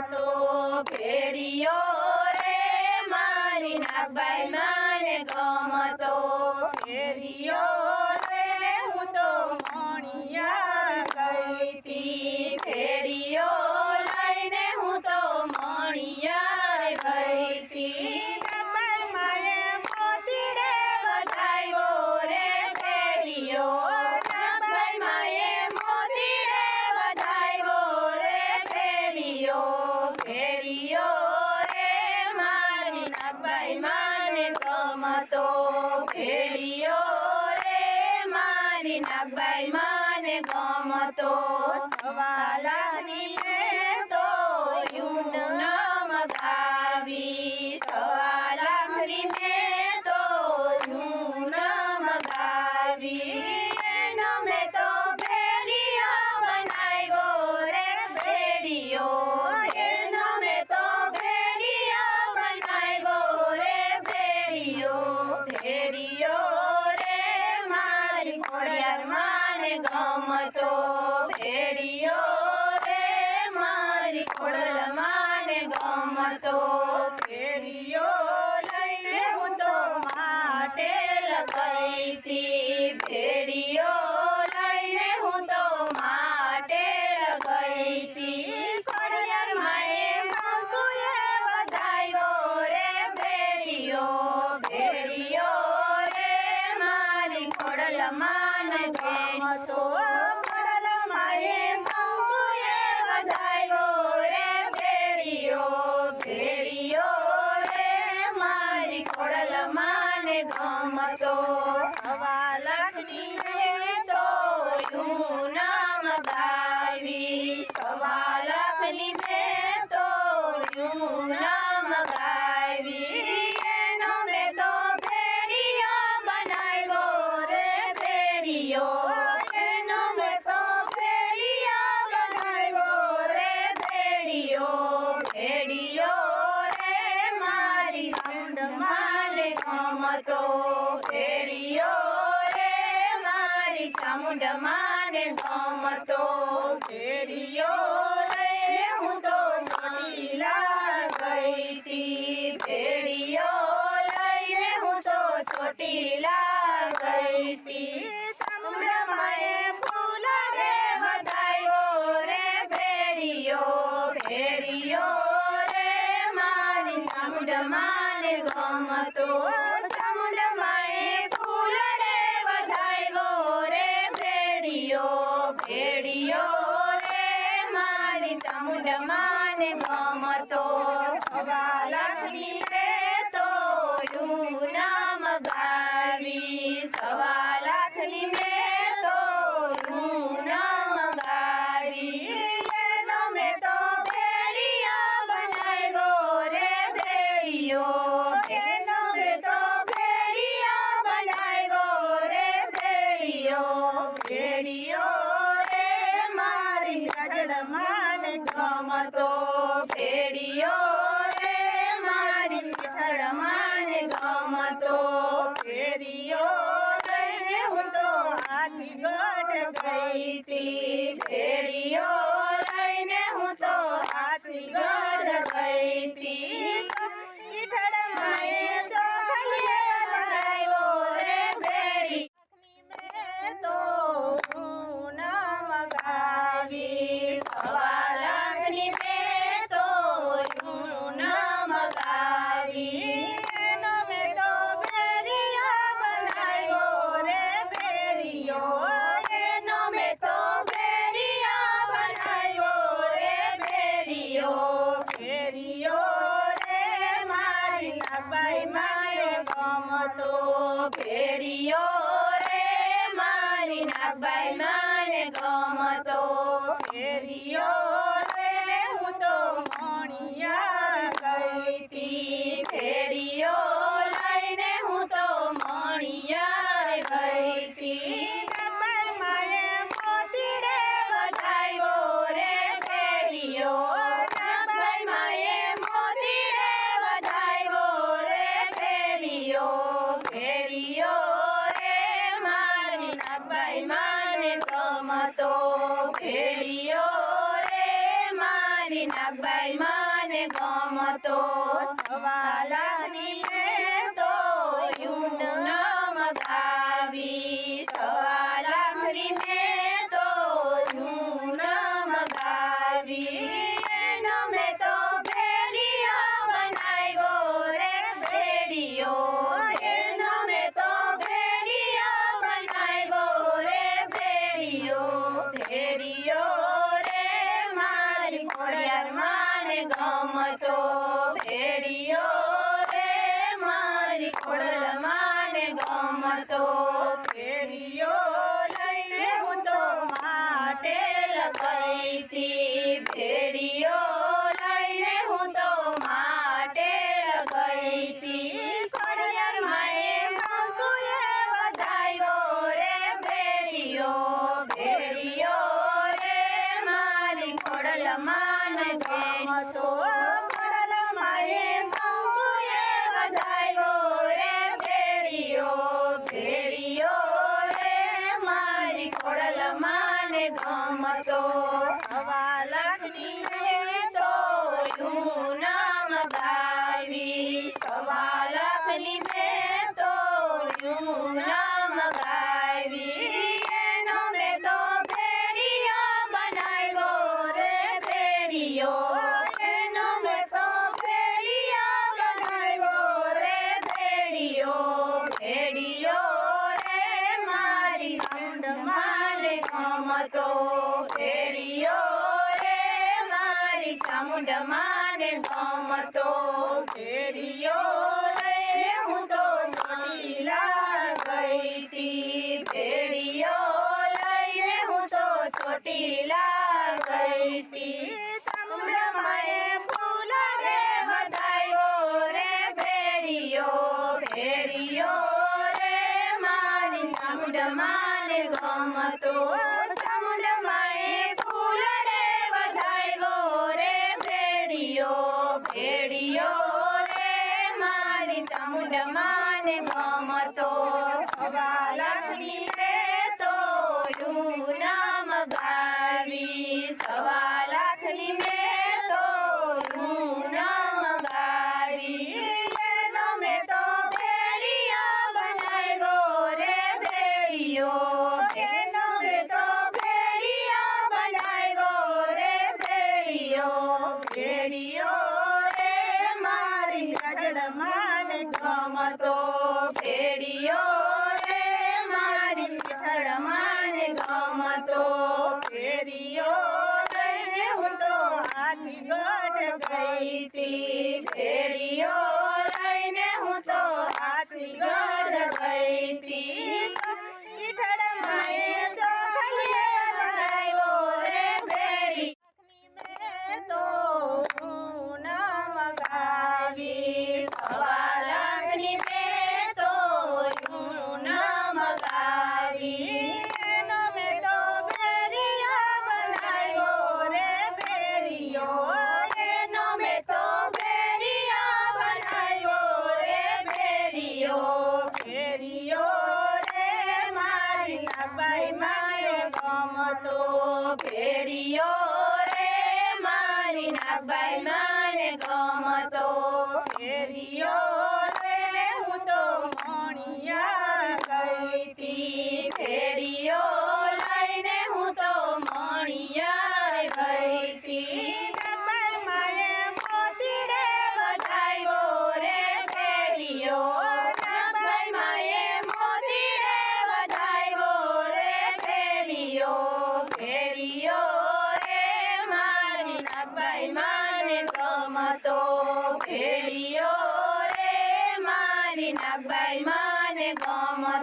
Lord. ખોડલમાં ગમતો. ફેરીઓ લઈને હું તો માટે લગાઈતી ભેડીઓ લઈને હું તો માટે લગાઈતી ભેડીઓ રે મારી ખોડલમાં ગમતો. નું નામ ગાવી એનો મે તો ફેરિયો બનાવ્યો રે ફેરિયો એનો મે તો ફેરિયો બનાવ્યો રે ફેરિયો ફેરિયો રે મારી ખંડ માને ગમતો ફેરિયો રે માને ગમતો ફેરિયો ટીલા ગઈતી ચમડમય ફૂલ રે વધાયો રે ભેડિયો ભેડિયો રે મારી ચમડમાને ગમતો મને ગમતો. ફેરિયો રે હું તો મણિયાર ગઈતી ફેરિયો લઈને હું તો મણિયાર ગઈતી મારે મોતીડે વધાવ્યો રે ફેરિયો my mind. હતો પેઢીઓ રે, હું તો ચોટીલા ગઈ હતી પેઢીઓ લઈને હું તો ચોટીલા ગઈ હતી ભેડિયો રે મારી ચામુંડ માને ગમતો Happy birthday.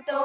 તો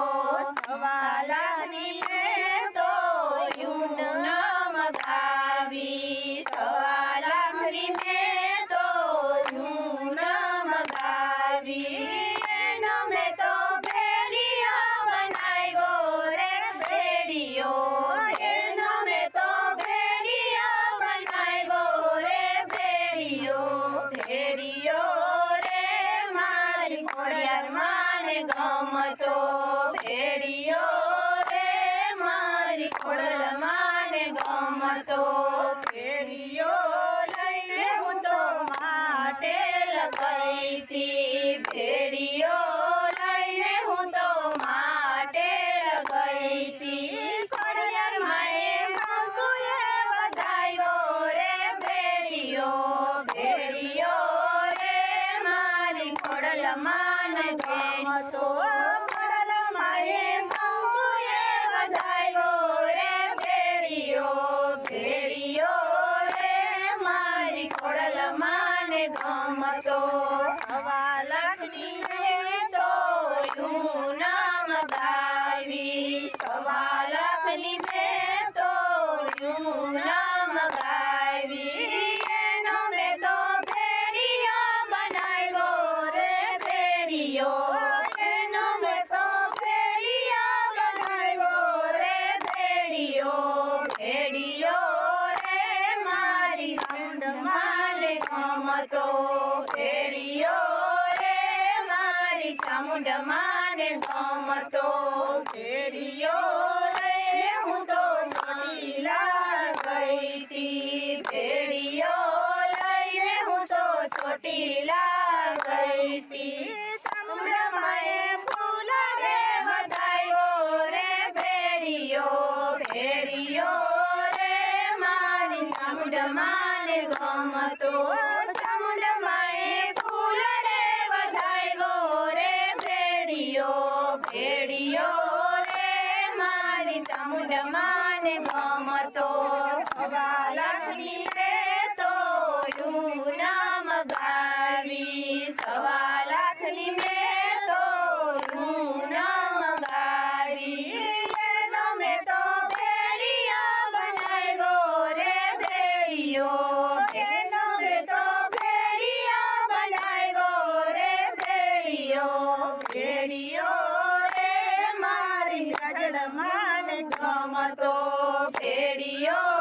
ગમતો માને ગમતો ભેડિયો